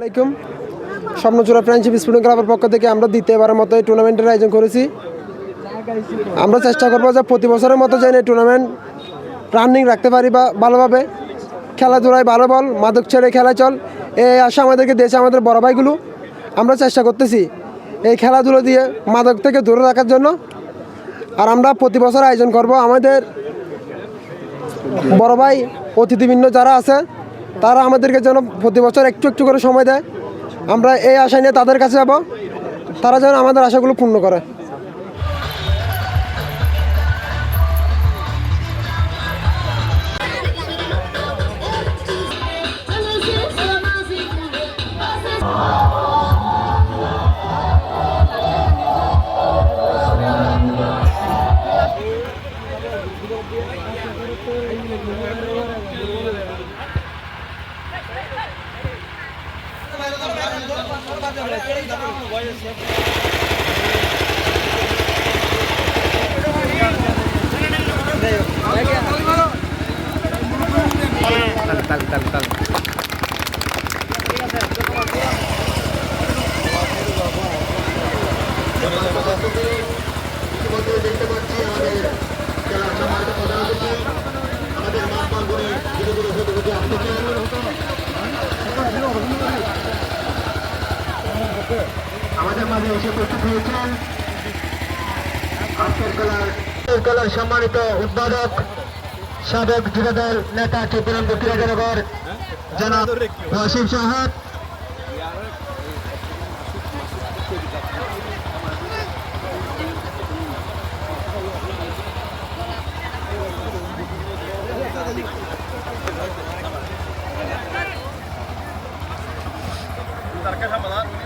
আলাইকুম। Swapnachura friendship sporting ক্লাবের পক্ষ থেকে আমরা দ্বিতীয়বারের মতো এই টুর্নামেন্টের আয়োজন করেছি। আমরা চেষ্টা করব যে প্রতি বছরের মতো যেন এই টুর্নামেন্ট রানিং রাখতে পারি বা ভালোভাবে। খেলাধুলায় ভালো বল, মাদক ছেড়ে খেলা চল, এই আশা আমাদেরকে দিয়েছে আমাদের বড় ভাইগুলো। আমরা চেষ্টা করতেছি এই খেলাধুলো দিয়ে মাদক থেকে দূরে রাখার জন্য। আর আমরা প্রতি বছর আয়োজন করব আমাদের বড় ভাই, অতিথিবৃন্দ যারা আছে তারা আমাদেরকে যেন প্রতি বছর একটু একটু করে সময় দেয়। আমরা এই আশা নিয়ে তাদের কাছে যাব। তারা যেন আমাদের আশাগুলো পূর্ণ করে। ವಯಸ್ಸು আমাদের মাঝে এসে উপস্থিত হয়েছেন আজকের খেলার সম্মানিত উদ্বোধক, সাবেক যুবদল নেতা চতুরন বকিরাজনগর জনাব ওয়াসিম সাহাব অতিথির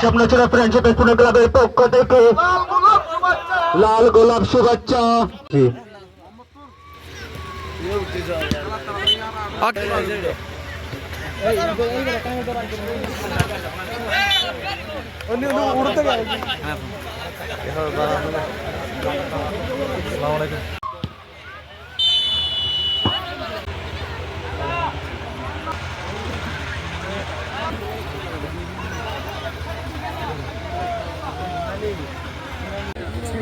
স্বপ্নচূড়া ফ্রেন্ডশিপ স্কুল ক্লাবের পক্ষ থেকে। লাল গোলাপ শুভেচ্ছা।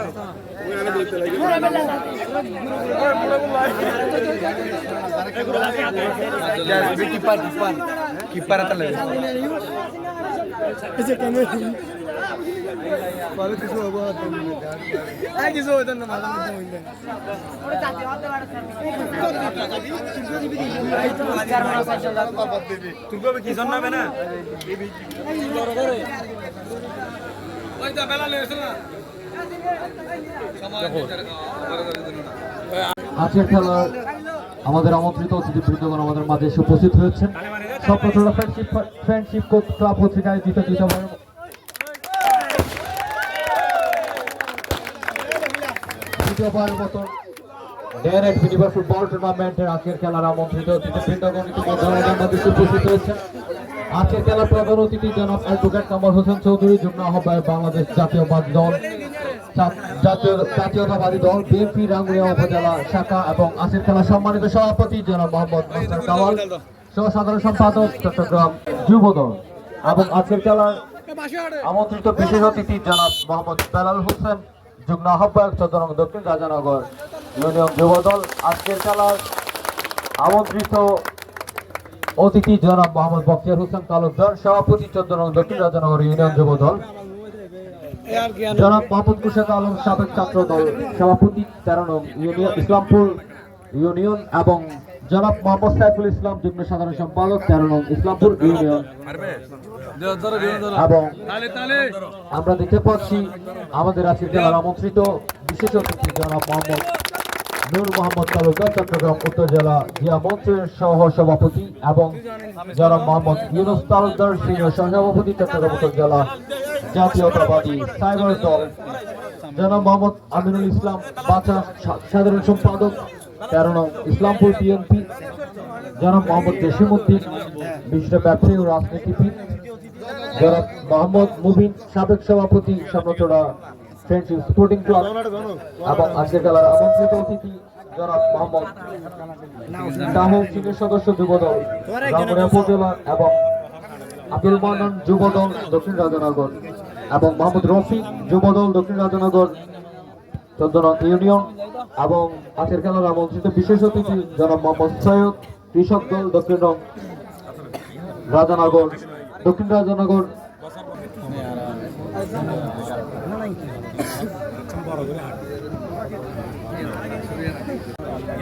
hello, hello. Hello, hello, hello, hello, hello, hello, hello, hello. আজকের খেলার আমাদের আমন্ত্রিত অতিথি বৃন্দগণ আমাদের মাঝে এসে উপস্থিত হয়েছেন। ফ্রেন্ডশিপ ফ্রেন্ডশিপ ক্লাব পত্রিকায় দ্বিতীয় দ্বিতীয়বার দ্বিতীয়বারের ফুটবল টুর্নামেন্টের আজকের খেলার আমন্ত্রিত আজকের প্রধান অতিথি জনাব অ্যাডভোকেট কামাল হোসেন চৌধুরী, যুগ্ম আহ্বায়ক বাংলাদেশ জাতীয়বাদী দল। জাতীয়তাবাদী দল বিএনপি, রাঙ্গুনিয়া উপজেলা শাখা এবং আজকের খেলার সম্মানিত সভাপতি জনাব মোহাম্মদ মাস্টার কামাল সহ সাধারণ সম্পাদক চট্টগ্রাম যুব দল এবং আজকের খেলার আমন্ত্রিত বিশেষ অতিথি জনাব মোহাম্মদ বেলাল হোসেন, যুগ্ম আহ্বায়ক চৌদ্দনং দক্ষিণ রাজানগর ইউনিয়ন যুব দল। আজকের খেলার আমন্ত্রিত অতিথি জনাব মোহাম্মদ বক্তিয়ার হোসেন তালুকদার সভাপতি চোদ্দ নং দক্ষিণ রাজানগর ইউনিয়ন যুব দল। জনাব মোহাম্মদ কুশাদ আলম সাবেক ছাত্র দল সভাপতি তেরো ইউনিয়ন ইসলামপুর ইউনিয়ন এবং জনাব মোহাম্মদ সাইফুল ইসলাম যুগ্ম সাধারণ সম্পাদক তেরো নং ইসলামপুর ইউনিয়ন। এবং আমরা দেখতে পাচ্ছি আমাদের আজকের জেলার আমন্ত্রিত বিশেষ অতিথি জনাব মোহাম্মদ নূর মোহাম্মদ তালুকদার, চট্টগ্রাম উত্তর জেলা জিয়া মঞ্চের সহ সভাপতি এবং জনাব মোহাম্মদ ইউনুস তালুকদার, সিনিয়র সহসভাপতি চট্টগ্রাম উত্তর জেলা জাতীয়তাবাদী সাইবার দল। জনাব মোহাম্মদ আমিনুল ইসলাম বাচা সাধারণ সম্পাদক, তেরো নং ইসলামপুর বিএনপি জনাব মোহাম্মদ জসিমুদ্দিন বিশিষ্ট ব্যবসায়ী ও রাজনীতিবিদ। জনাব মোহাম্মদ মুবিন, সাবেক সভাপতি সামনাচড়া ফ্রেন্ডশিপ স্পোর্টিং ক্লাব এবং আজকের খেলার আমন্ত্রিত অতিথি সদস্য যুবদল এবং আব্দুল মান্নান যুবদল দক্ষিণ রাজনগর। এবং মোহাম্মদ রফিক যুবদল দক্ষিণ রাজনগর চন্দ্রনাথ ইউনিয়ন এবং আজকের খেলার আমন্ত্রিত বিশেষ অতিথি জনাব মোহাম্মদ সৈয়দ কৃষক দল দক্ষিণ রাজনগর রাজানগর, দক্ষিণ রাজানগর।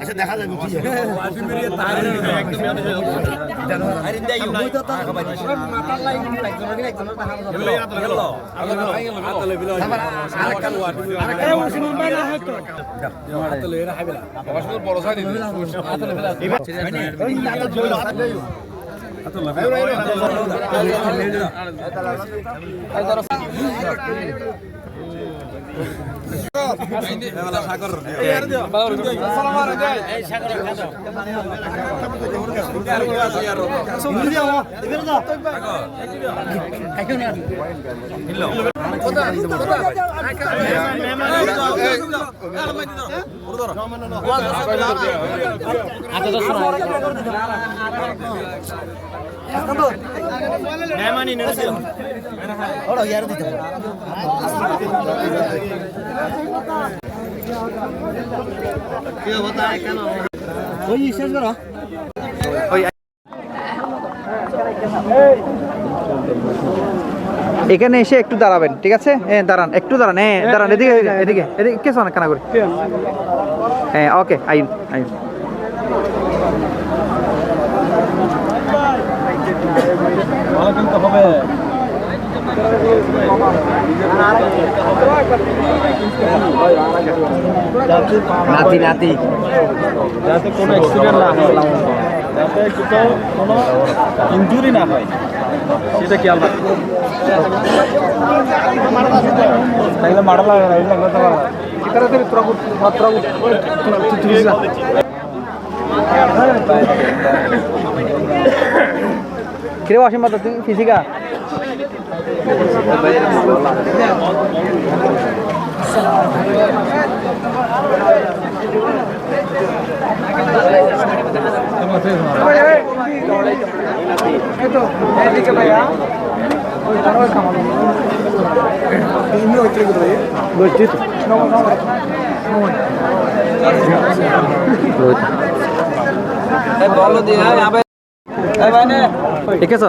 আচ্ছা দেখা যাবে কি আরে আচ্ছা, মেহমানি নেড়েছিলাম এখানে এসে একটু দাঁড়াবেন, ঠিক আছে? হ্যাঁ দাঁড়ান, একটু দাঁড়ান হ্যাঁ দাঁড়ান, এদিকে এদিকে এদিকে, কে শোনা কানা করে? হ্যাঁ ওকে, আইন আইন। নাতি নাতি। যাতে কোনো অ্যাক্সিডেন্ট না হয় যাতে কোথাও কোনো ইঞ্জুরি না হয় সেটা খেয়াল রাখবে তাইলে মারা লাগে না এটা কথা বলা কিরে অসীম বাদ তুই ফিজিকা ঠিক আছে?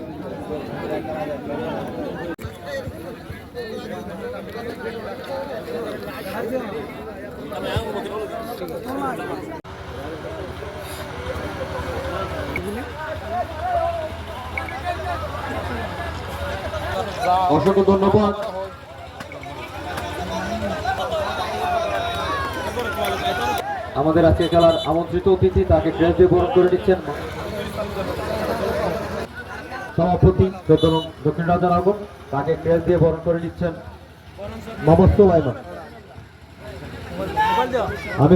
অসংখ্য ধন্যবাদ। আমাদের আজকে খেলার আমন্ত্রিত অতিথি তাকে দিয়ে বরণ করে নিচ্ছেন। সভাপতি দক্ষিণ- দক্ষিণ রাজার আগম তাকে ড্রেস দিয়ে বরণ করে নিচ্ছেন মোহাম্মদ সুলাইমান আমি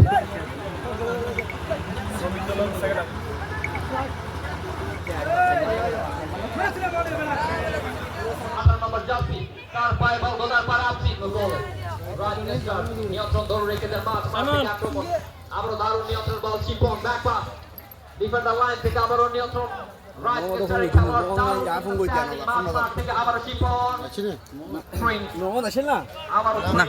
আঠারো নম্বর জার্সি তার পায়ে বল গোদার পার আপসি গোল। রাজনেস্টার নিয়ন্ত্রণ ধরে রেখে দেন মাছ মাছ আক্রমণ। আবারও দারুণ নিয়ন্ত্রণ বল চিপন ব্যাক পাস ডিফেন্ডার লাইন থেকে আবারও নিয়ন্ত্রণ। না?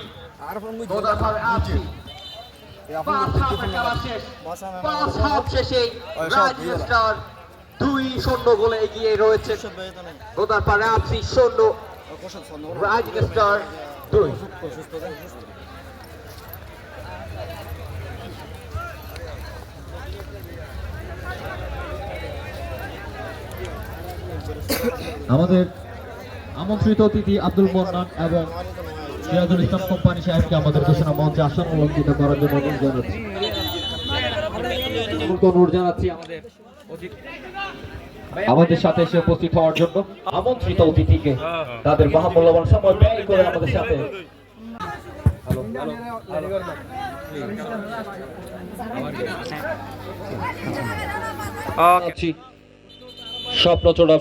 দুই শূন্য গোলে এগিয়ে রয়েছে। শূন্য। দুই। আমাদের আমন্ত্রিত অতিথি আব্দুল মন্নান এবং সিরাজুল ইসলাম কোম্পানি সাহেবকে আমাদের ঘোষণা মঞ্চে আসন অলঙ্কৃত করার জন্য অনুরোধ জানাচ্ছি। অনুরোধ জানাচ্ছি আমাদের আমাদের সাথে এসে উপস্থিত হওয়ার জন্য আমন্ত্রিত অতিথিকে তাদের মহামূল্যবান সময় ব্যয় করে আমাদের সাথে ওকে স্বপ্ন চড়া